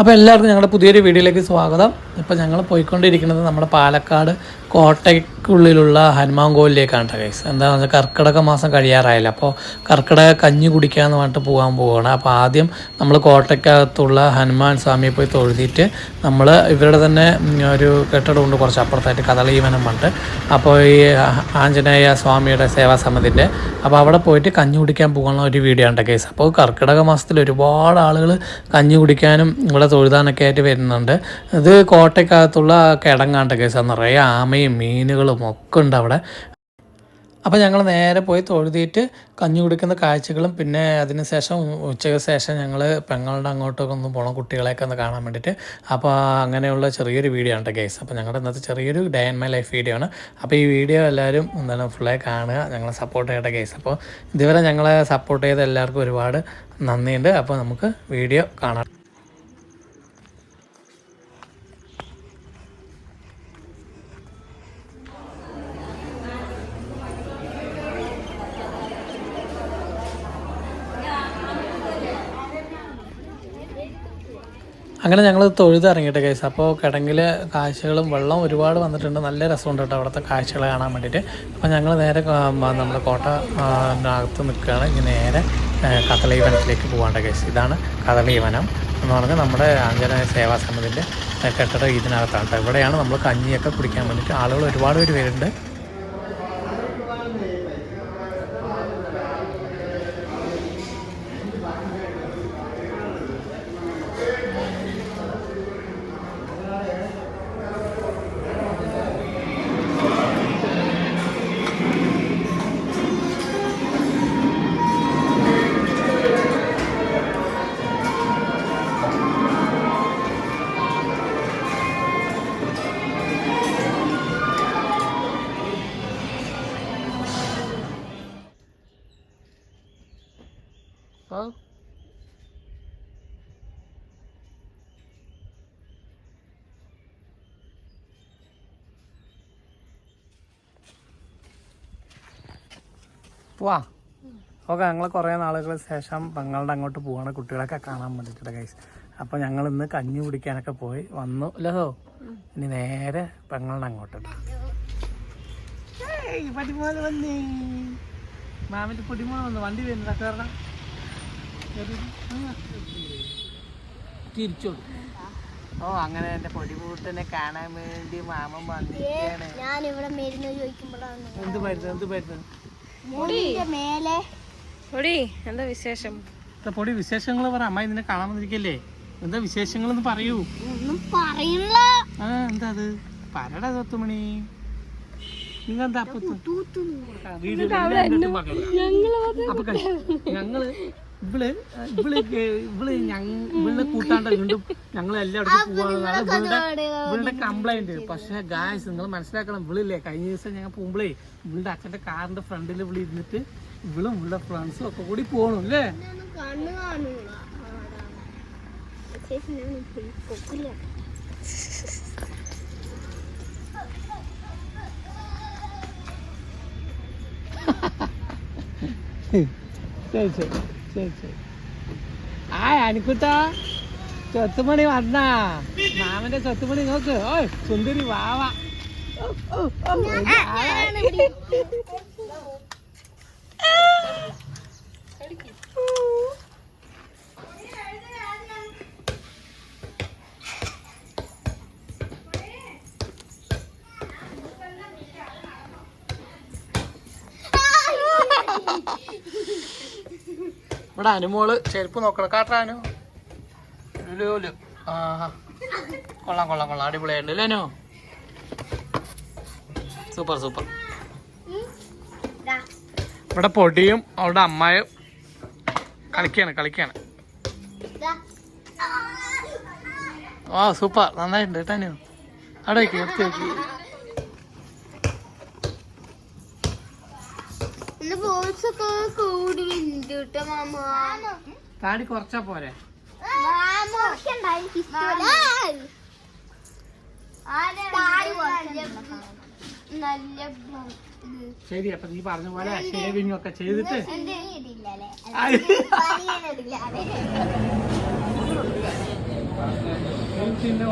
അപ്പോൾ എല്ലാവർക്കും ഞങ്ങളുടെ പുതിയൊരു വീഡിയോയിലേക്ക് സ്വാഗതം. ഇപ്പോൾ ഞങ്ങൾ പോയിക്കൊണ്ടിരിക്കുന്നത് നമ്മുടെ പാലക്കാട് കോട്ടയ്ക്കുള്ളിലുള്ള ഹനുമാൻ കോവിലേക്കാണ് ഗൈസ് എന്താണെന്ന് വെച്ചാൽ കർക്കിടക മാസം കഴിയാറായില്ല. അപ്പോൾ കർക്കിടക കഞ്ഞി കുടിക്കാമെന്ന് പറഞ്ഞിട്ട് പോകാൻ പോവുകയാണ് അപ്പോൾ ആദ്യം നമ്മൾ കോട്ടയ്ക്കകത്തുള്ള ഹനുമാൻ സ്വാമിയെ പോയി തൊഴുതിയിട്ട് നമ്മൾ ഇവരുടെ തന്നെ ഒരു കെട്ടിടമുണ്ട് കുറച്ച് അപ്പുറത്തായിട്ട് കഥളീവനം പണ്ട് അപ്പോൾ ഈ ആഞ്ജനേയ സ്വാമിയുടെ സേവാ സമിതിന്റെ അപ്പോൾ അവിടെ പോയിട്ട് കഞ്ഞി കുടിക്കാൻ പോകാനുള്ള ഒരു വീഡിയോ ഉണ്ട് കേസ് അപ്പോൾ കർക്കിടക മാസത്തിൽ ഒരുപാട് ആളുകൾ കഞ്ഞി കുടിക്കാനും ഇവിടെ തൊഴുതാനൊക്കെ ആയിട്ട് വരുന്നുണ്ട്. ഇത് കോട്ടയ്ക്കകത്തുള്ള കിടങ്ങാണ്ട കേസ് നിറയെ ആമയും മീനുകളും ഒക്കെ ഉണ്ട് അവിടെ. അപ്പോൾ ഞങ്ങൾ നേരെ പോയി തൊഴുതിയിട്ട് കഞ്ഞി കുടിക്കുന്ന കാഴ്ചകളും പിന്നെ അതിന് ശേഷം ഉച്ചയ്ക്ക് ശേഷം ഞങ്ങൾ പെങ്ങളുടെ അങ്ങോട്ടൊക്കെ ഒന്ന് പോകണം കുട്ടികളെയൊക്കെ ഒന്ന് കാണാൻ വേണ്ടിയിട്ട്. അപ്പോൾ അങ്ങനെയുള്ള ചെറിയൊരു വീഡിയോ ആണ് കേസ് അപ്പോൾ ഞങ്ങളുടെ ഇന്നത്തെ ചെറിയൊരു day and my life video ആണ്. അപ്പോൾ ഈ വീഡിയോ എല്ലാവരും എന്താണ് ഫുള്ളായി കാണുക. ഞങ്ങളെ സപ്പോർട്ട് ചെയ്യേണ്ട കേസ് അപ്പോൾ ഇതുവരെ ഞങ്ങളെ സപ്പോർട്ട് ചെയ്ത എല്ലാവർക്കും ഒരുപാട് നന്ദിയുണ്ട്. അപ്പോൾ നമുക്ക് വീഡിയോ കാണാം. അങ്ങനെ ഞങ്ങൾ തൊഴുത് ഇറങ്ങിയിട്ട് കേസ് അപ്പോൾ കിടങ്ങിൽ കാഴ്ചകളും വെള്ളം ഒരുപാട് വന്നിട്ടുണ്ട്. നല്ല രസമുണ്ട് കേട്ടോ അവിടുത്തെ കാഴ്ചകൾ കാണാൻ വേണ്ടിയിട്ട്. അപ്പോൾ ഞങ്ങൾ നേരെ നമ്മുടെ കോട്ട അകത്ത് നിൽക്കുകയാണ്. ഇനി നേരെ കഥളി പോകേണ്ട കേസ് ഇതാണ് കഥളി എന്ന് പറഞ്ഞാൽ നമ്മുടെ ആഞ്ജനേയ സേവാ സമിതിന്റെ കെട്ടിടം ഇതിനകത്താണ് ഇവിടെയാണ് നമ്മൾ കഞ്ഞിയൊക്കെ കുടിക്കാൻ വേണ്ടിയിട്ട് ആളുകൾ ഒരുപാട് പേര് വരുന്നുണ്ട്. പോവാ ഓക്കെ ഞങ്ങൾ കുറേ നാളുകൾ ശേഷം ഞങ്ങളുടെ അങ്ങോട്ട് പോവാണ്. കുട്ടികളൊക്കെ കാണാൻ വേണ്ടിയിട്ട് ഗൈസ് അപ്പോൾ ഞങ്ങൾ ഇന്ന് കഞ്ഞി കുടിക്കാനൊക്കെ പോയി വന്നു. അല്ലോ ഇനി നേരെ പെങ്ങളുടെ അങ്ങോട്ട് പൊടിമോൾ വന്നു. വണ്ടി കാരണം ഓ അങ്ങനെ എന്റെ പൊടിപൂട്ടിനെ കാണാൻ വേണ്ടി മാമൻ വന്നിരിക്കുകയാണ്. എന്ത് മരുന്ന്? എന്ത് മരുന്ന്? പൊടി എന്താ വിശേഷം? പൊടി വിശേഷങ്ങൾ പറ. അമ്മ ഇതിനെ കാണാൻ വന്നിരിക്കല്ലേ? എന്താ വിശേഷങ്ങൾ ഒന്ന് പറയൂ. ഒന്നും പറയണില്ല ആ എന്താ അത്? എല്ലാവരും പറഞ്ഞോളൂ. അപ്പൊ ഞങ്ങൾ ഇവൾ ഇവൾ ഇവിൾ ഇവിടെ കൂട്ടാണ്ട് വീണ്ടും ഞങ്ങൾ എല്ലായിടത്തും പോവാണ് ഇവളുടെ ഇവളുടെ കംപ്ലൈന്റ് പക്ഷെ ഗായ്സ് നിങ്ങൾ മനസ്സിലാക്കണം ഇവളില്ലേ? കഴിഞ്ഞ ദിവസം ഞങ്ങൾ പോകുമ്പോഴേ ഇവളുടെ അച്ഛന്റെ കാറിന്റെ ഫ്രണ്ടിൽ ഇവൾ ഇരുന്നിട്ട് ഇവളും ഇവളുടെ ഫ്രണ്ട്സും ഒക്കെ കൂടി പോകണം അല്ലേ? ശരി ശരി. ശരി ശരി ആ അനുക്കുട്ട ചൊത്തുമണി വന്നാ മാമന്റെ ചൊത്തുമണി നോക്ക് ഓ സുന്ദരി വാവ ഓ, ഓ, ഓ, ഇവിടെ അനുമോൾ ചെരുപ്പ് നോക്കണം. കാട്ടാ അനു. ലുലു. ആഹാ കൊള്ളാം കൊള്ളാം കൊള്ളാം. അടിപൊളിയായിട്ടുണ്ട് അല്ലേ അനു? Super super. ഇവിടെ പൊടിയും അവളുടെ അമ്മായും കളിക്കാണ് കളിക്കാണ്. ആ സൂപ്പർ. നന്നായിട്ടുണ്ട് കേട്ടോ അവിടെ എടുത്ത് ഒക്കെ കേട്ടോ മാമ. താടി കുറച്ചാ പോരെ. ശരി അപ്പൊ നീ പറഞ്ഞ പോലെ ഷേവിംഗ് ഒക്കെ ചെയ്തിട്ട് എന്റെ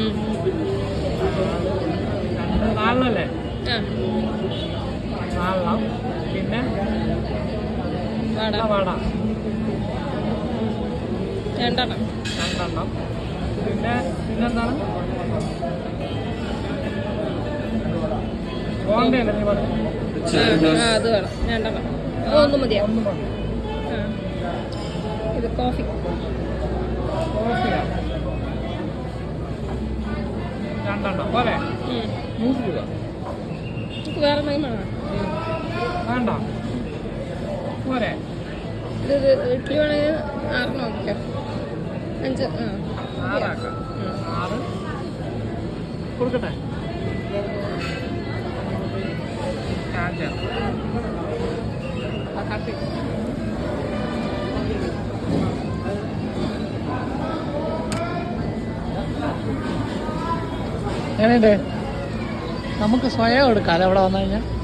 ഉം. നാലെണ്ണം പിന്നെ? വാടാ. രണ്ടെണ്ണം. രണ്ടെണ്ണം. പിന്നെ പിന്നെന്താണ്? ബോണ്ടയല്ലേ നീ പറഞ്ഞു അത് വേണം. രണ്ടെണ്ണം. ഒന്ന് മതിയാ? ഒന്ന് മതി. ഇത് കോഫി. കോഫിയാ? രണ്ടെണ്ണം. പോലെ. നൂറ് രൂപ. വേറെ വേണ്ട. പോരെ ഇത് ഇഡ്ഡലി വേണമെങ്കിൽ ആറെണ്ണം നോക്കിയോ അഞ്ച് ആറാക്കാം. ആറ്. കൊടുക്കട്ടെ? എങ്ങനെയുണ്ട് നമുക്ക് സ്വയം എടുക്കാം. അവിടെ വന്നു കഴിഞ്ഞാൽ?